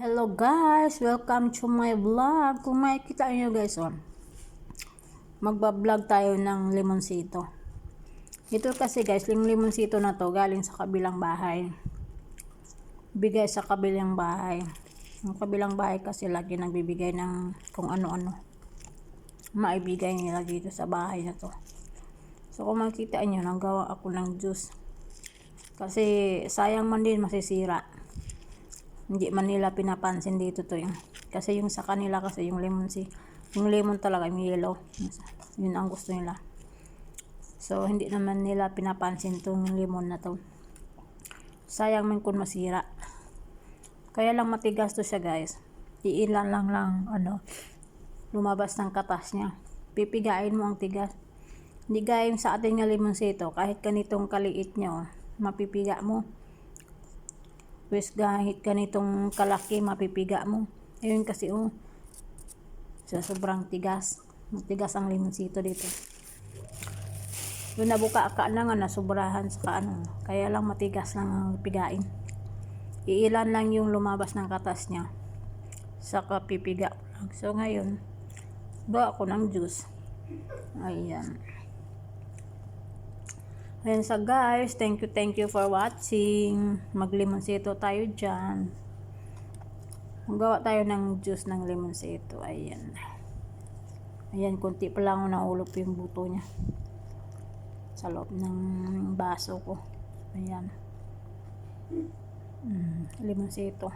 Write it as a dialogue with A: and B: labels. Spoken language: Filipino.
A: Hello guys! Welcome to my vlog. Kung makikita nyo guys, oh, magbablog tayo ng limonsito. Ito kasi guys, yung limonsito na to galing sa kabilang bahay. Bigay sa kabilang bahay. Yung kabilang bahay kasi lagi nagbibigay ng kung ano-ano. Maibigay nila dito sa bahay na to. So kung makikita nyo, nanggawa ako ng juice. Kasi sayang man din masisira hindi man nila pinapansin dito to yung kasi yung sa kanila kasi yung lemon si yung lemon talaga yung yellow. Yun ang gusto nila. So hindi naman nila pinapansin tong lemon na to. Sayang man kung masira. Kaya lang matigas to siya guys. Iilan lang lang ano lumabas ng katas niya. Pipigain mo ang tigas. Hindi gaya yung sa ating nga limonsito kahit ganitong kaliit niya oh, mapipiga mo Pwes kahit ganitong kalaki mapipiga mo. Ayun kasi oh. Sa sobrang tigas. Matigas ang limonsito dito. Yung nabuka ka na nga nasubrahan sa ano. Kaya lang matigas lang ang pigain. Iilan lang yung lumabas ng katas niya. Saka pipiga ko. So ngayon, gawa ako ng juice. Ayan. Ayan sa guys, thank you, thank you for watching. Maglimonsito tayo dyan. Magawa tayo ng juice ng limonsito. Ayan. Ayan, kunti pa lang nahulog yung buto niya. Sa loob ng baso ko. Ayan. Mm, limonsito.